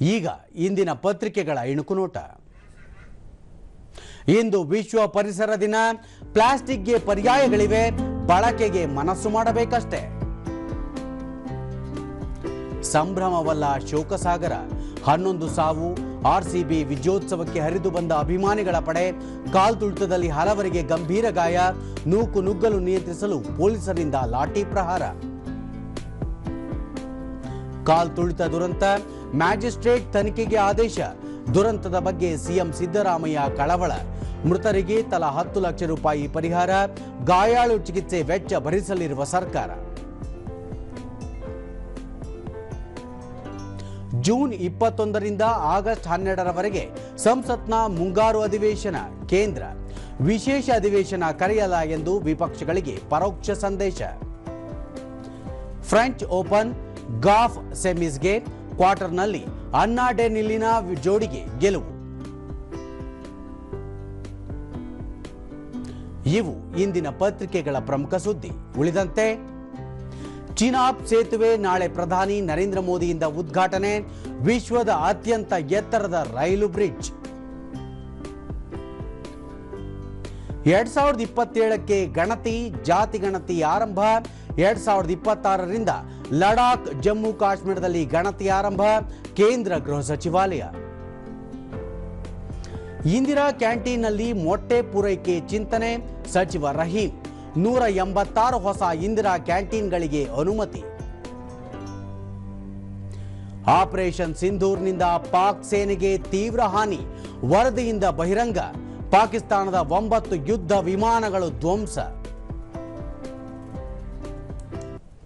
ಈಗ ಇಂದಿನ ಪತ್ರಿಕೆಗಳ ಇಣುಕುನೋಟ. ಇಂದು ವಿಶ್ವ ಪರಿಸರ ದಿನ, ಪ್ಲಾಸ್ಟಿಕ್ಗೆ ಪರ್ಯಾಯಗಳಿವೆ, ಬಳಕೆಗೆ ಮನಸ್ಸು ಮಾಡಬೇಕಷ್ಟೆ. ಸಂಭ್ರಮವಲ್ಲ ಶೋಕಸಾಗರ, ಹನ್ನೊಂದು ಸಾವು ಆರ್ಸಿಬಿ ವಿಜಯೋತ್ಸವಕ್ಕೆ ಹರಿದು ಬಂದ ಅಭಿಮಾನಿಗಳ ಪಡೆ, ಕಾಲ್ತುಳಿತದಲ್ಲಿ ಹಲವರಿಗೆ ಗಂಭೀರ ಗಾಯ, ನೂಕು ನುಗ್ಗಲು ನಿಯಂತ್ರಿಸಲು ಪೊಲೀಸರಿಂದ ಲಾಠಿ ಪ್ರಹಾರ. ಕಾಲ್ತುಳಿತ ದುರಂತ, ಮ್ಯಾಜಿಸ್ಟ್ರೇಟ್ ತನಿಖೆಗೆ ಆದೇಶ. ದುರಂತದ ಬಗ್ಗೆ ಸಿಎಂ ಸಿದ್ದರಾಮಯ್ಯ ಕಳವಳ. ಮೃತರಿಗೆ ತಲಾ ಹತ್ತು ಲಕ್ಷ ರೂಪಾಯಿ ಪರಿಹಾರ, ಗಾಯಾಳು ಚಿಕಿತ್ಸೆ ವೆಚ್ಚ ಭರಿಸಲಿರುವ ಸರ್ಕಾರ. ಜೂನ್ ಇಪ್ಪತ್ತೊಂದರಿಂದ ಆಗಸ್ಟ್ ಹನ್ನೆರಡರವರೆಗೆ ಸಂಸತ್ನ ಮುಂಗಾರು ಅಧಿವೇಶನ, ಕೇಂದ್ರ. ವಿಶೇಷ ಅಧಿವೇಶನ ಕರೆಯಲ ಎಂದು ವಿಪಕ್ಷಗಳಿಗೆ ಪರೋಕ್ಷ ಸಂದೇಶ. ಫ್ರೆಂಚ್ ಓಪನ್ ಗಾಫ್ ಸೆಮೀಸ್ಗೆ ಕ್ವಾರ್ಟರ್ನಲ್ಲಿ ಅನ್ನಾ ಡೆನಿಲ್ಲಿನ ಜೋಡಿಗೆ ಗೆಲುವು. ಇವು ಇಂದಿನ ಪತ್ರಿಕೆಗಳ ಪ್ರಮುಖ ಸುದ್ದಿ. ಉಳಿದಂತೆ ಚಿನಾಬ್ ಸೇತುವೆ ನಾಳೆ ಪ್ರಧಾನಿ ನರೇಂದ್ರ ಮೋದಿಯಿಂದ ಉದ್ಘಾಟನೆ, ವಿಶ್ವದ ಅತ್ಯಂತ ಎತ್ತರದ ರೈಲು ಬ್ರಿಡ್ಜ್. ಎರಡ್ ಸಾವಿರದ ಇಪ್ಪತ್ತೇಳಕ್ಕೆ ಗಣತಿ, ಜಾತಿ ಗಣತಿ ಆರಂಭ. ಎರಡ್ ಸಾವಿರದ ಇಪ್ಪತ್ತಾರರಿಂದ ಲಡಾಖ್, ಜಮ್ಮು ಕಾಶ್ಮೀರದಲ್ಲಿ ಗಣತಿ ಆರಂಭ. ಕೇಂದ್ರ ಗೃಹ ಸಚಿವಾಲಯ. ಇಂದಿರಾ ಕ್ಯಾಂಟೀನ್ನಲ್ಲಿ ಮೊಟ್ಟೆ ಪೂರೈಕೆ ಚಿಂತನೆ, ಸಚಿವ ರಹೀಂ. ನೂರ ಎಂಬತ್ತಾರು ಹೊಸ ಇಂದಿರಾ ಕ್ಯಾಂಟೀನ್ಗಳಿಗೆ ಅನುಮತಿ. ಆಪರೇಷನ್ ಸಿಂಧೂರ್ನಿಂದ ಪಾಕ್ ಸೇನೆಗೆ ತೀವ್ರ ಹಾನಿ, ವರದಿಯಿಂದ ಬಹಿರಂಗ. ಪಾಕಿಸ್ತಾನದ ಒಂಬತ್ತು ಯುದ್ಧ ವಿಮಾನಗಳು ಧ್ವಂಸ.